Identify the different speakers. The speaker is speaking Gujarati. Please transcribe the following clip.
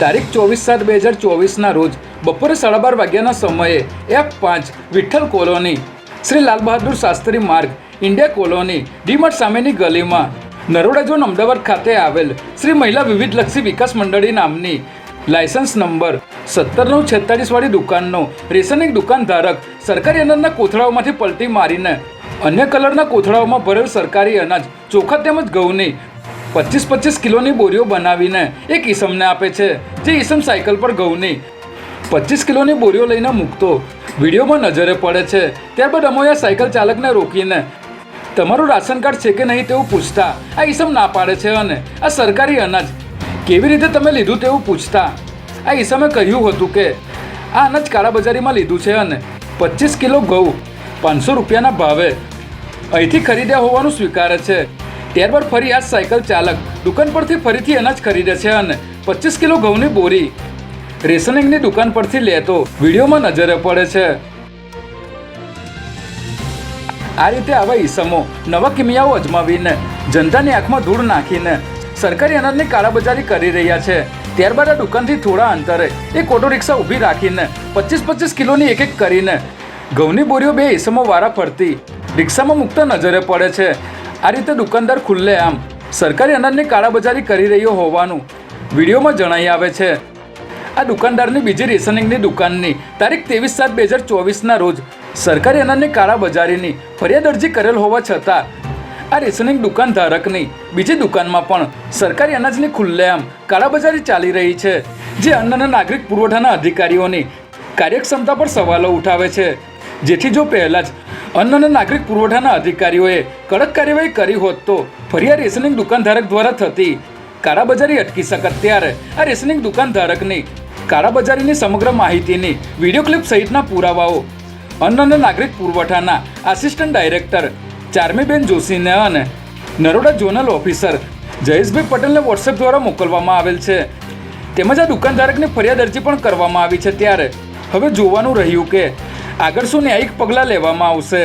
Speaker 1: તારીખ ચોવીસ સાત બે હજાર ચોવીસના રોજ બપોરે સાડા બાર વાગ્યાના સમયે એફ પાંચ Vitthal colony, Shri Lal Bahadur Shastri Marg, India colony, DMart સામેની ગલીમાં નરોડા ઝોન અમદાવાદ ખાતે આવેલ શ્રી મહિલા વિવિધલક્ષી વિકાસ મંડળી નામની લાયસન્સ નંબર સત્તર નવ છેતાલીસ વાળી દુકાનનો રેશનિંગ દુકાન ધારક સરકારી અનાજના કોથળાઓમાંથી પલટી મારીને અન્ય કલરના કોથળાઓમાં ભરેલ સરકારી અનાજ ચોખા તેમજ ઘઉંની પચીસ પચીસ કિલોની બોરીઓ બનાવીને એક ઈસમને આપે છે, જે ઈસમ સાયકલ પર ઘઉંની. પચીસ કિલોની બોરીઓ લઈને મૂકતો વિડીયોમાં નજરે પડે છે, ત્યારબાદ અમોયા સાયકલ ચાલકને રોકીને, તમારું રાશન કાર્ડ છે કે નહીં તેવું પૂછતા, આ ઈસમ ના પાડે છે અને આ સરકારી અનાજ કેવી રીતે તમે લીધું તેવું પૂછતા? આ ઈસમે કહ્યું હતું કે, આ અનાજ કાળાબજારીમાં લીધું છે અને પચીસ કિલો ઘઉં પાંચસો રૂપિયાના ભાવે અહીંથી ખરીદ્યા હોવાનું સ્વીકારે છે. ત્યારબાદ ફરી આ સાયકલ ચાલક દુકાન પરથી ફરીથી અનાજ ખરીદે છે અને પચીસ કિલો ઘઉંની બોરી રેશનિંગની દુકાન પરથી લેતો વિડીયોમાં નજરે પડે છે. આ રીતે આવા ઈસમો નવા કિમિયાઓ અજમાવીને જનતાની આંખમાં ધૂળ નાખીને સરકારી અનાજની કાળાબજારી કરી રહ્યા છે. ત્યારબાદ આ દુકાનથી થોડા અંતરે એક ઓટો રિક્ષા ઊભી રાખીને પચીસ પચીસ કિલોની એક એક કરીને ઘઉંની બોરીઓ બે ઈસમો વારા ફરતી રિક્ષામાં મૂકતા નજરે પડે છે. આ રીતે દુકાનદાર ખુલ્લે આમ. સરકારી અનાજની કાળાબજારી કરી રહ્યો હોવાનું વિડીયોમાં જણાઈ આવે છે. આ દુકાનદારની બીજી રેશનિંગની દુકાનની તારીખ ત્રેવીસ સાત બે હજાર ચોવીસના રોજ સરકારી અનાજની કાળાબજારીની ફરિયાદ અરજી કરેલ હોવા છતાં આ રેશનિંગ દુકાન ધારકની બીજી દુકાનમાં પણ સરકારી અનાજની ખુલ્લેઆમ કાળાબજારી ચાલી રહી છે, જે અન્ન અને નાગરિક પુરવઠાના અધિકારીઓની કાર્યક્ષમતા પર સવાલો ઉઠાવે છે. જેથી જો પહેલાં જ અન્ન અને નાગરિક પુરવઠાના અધિકારીઓએ કડક કાર્યવાહી કરી હોત તો ફરી આ રેશનિંગ દુકાનધારક દ્વારા થતી કાળાબજારી અટકી શકત ત્યારે આ રેશનિંગ દુકાનધારકની કાળાબજારીની સમગ્ર માહિતીની વીડિયો ક્લિપ સહિતના પુરાવાઓ અન્ન અને નાગરિક પુરવઠાના આસિસ્ટન્ટ ડાયરેક્ટર ચારમીબેન જોશીને અને નરોડા ઝોનલ ઓફિસર જયેશભાઈ પટેલને વોટ્સએપ દ્વારા મોકલવામાં આવેલ છે. તેમજ આ દુકાનધારકની ફરિયાદ અરજી પણ કરવામાં આવી છે ત્યારે હવે જોવાનું રહ્યું કે આગળ શું ન્યાયિક પગલાં લેવામાં આવશે?